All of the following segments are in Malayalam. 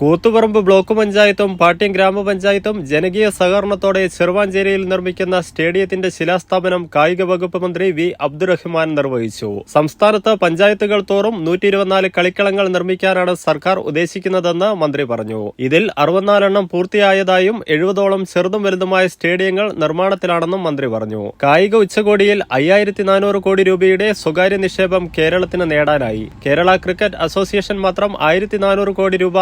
കൂത്തുപറമ്പ് ബ്ലോക്ക് പഞ്ചായത്തും പാട്യം ഗ്രാമപഞ്ചായത്തും ജനകീയ സഹകരണത്തോടെ ചെറുവാഞ്ചേരിയിൽ നിർമ്മിക്കുന്ന സ്റ്റേഡിയത്തിന്റെ ശിലാസ്ഥാപനം കായിക വകുപ്പ് മന്ത്രി വി അബ്ദുറഹ്മാൻ നിർവഹിച്ചു. സംസ്ഥാനത്ത് പഞ്ചായത്തുകൾ തോറും നൂറ്റി ഇരുപത്തിനാല് കളിക്കളങ്ങൾ നിർമ്മിക്കാനാണ് സർക്കാർ ഉദ്ദേശിക്കുന്നതെന്ന് മന്ത്രി പറഞ്ഞു. ഇതിൽ അറുപത്തിനാലെണ്ണം പൂർത്തിയായതായും എഴുപതോളം ചെറുതും വലുതുമായ സ്റ്റേഡിയങ്ങൾ നിർമ്മാണത്തിലാണെന്നും മന്ത്രി പറഞ്ഞു. കായിക ഉച്ചകോടിയിൽ അയ്യായിരത്തി നാനൂറ് കോടി രൂപയുടെ സ്വകാര്യ നിക്ഷേപം കേരളത്തിന് നേടാനായി. കേരള ക്രിക്കറ്റ് അസോസിയേഷൻ മാത്രം ആയിരത്തി കോടി രൂപ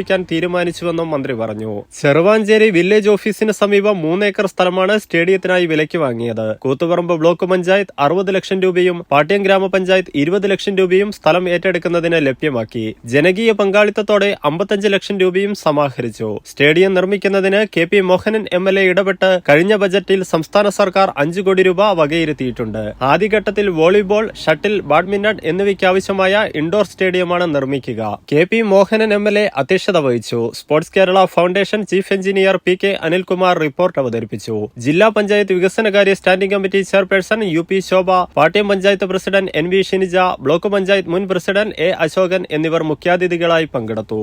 നിക്ഷേപിക്കാൻ തീരുമാനിച്ചുവെന്നും മന്ത്രി പറഞ്ഞു. ചെറുവാഞ്ചേരി വില്ലേജ് ഓഫീസിന് സമീപം മൂന്നേക്കർ സ്ഥലമാണ് സ്റ്റേഡിയത്തിനായി വിലയ്ക്ക് വാങ്ങിയത്. കൂത്തുപറമ്പ് ബ്ലോക്ക് പഞ്ചായത്ത് അറുപത് ലക്ഷം രൂപയും പാട്യം ഗ്രാമപഞ്ചായത്ത് ഇരുപത് ലക്ഷം രൂപയും സ്ഥലം ഏറ്റെടുക്കുന്നതിന് ലഭ്യമാക്കി. ജനകീയ പങ്കാളിത്തത്തോടെ അമ്പത്തഞ്ച് ലക്ഷം രൂപയും സമാഹരിച്ചു. സ്റ്റേഡിയം നിർമ്മിക്കുന്നതിന് K P Mohanan M L A ഇടപെട്ട് കഴിഞ്ഞ ബജറ്റിൽ സംസ്ഥാന സർക്കാർ അഞ്ചു കോടി രൂപ വകയിരുത്തിയിട്ടുണ്ട്. ആദ്യഘട്ടത്തിൽ വോളിബോൾ ഷട്ടിൽ ബാഡ്മിന്റൺ എന്നിവയ്ക്കാവശ്യമായ ഇൻഡോർ സ്റ്റേഡിയമാണ് നിർമ്മിക്കുക. K P Mohanan M L A അധ്യക്ഷത വഹിച്ചു. Sports Kerala foundation chief engineer P K Anilkumar report അവതരിപ്പിച്ചു. ജില്ലാ പഞ്ചായത്ത് വികസനകാര്യ standing committee chairperson U P Shobha Pattiam panchayat president N V Shinija block panchayat മുൻ പ്രസിഡന്റ് എ അശോകൻ എന്നിവർ മുഖ്യാതിഥികളായി പങ്കെടുത്തു.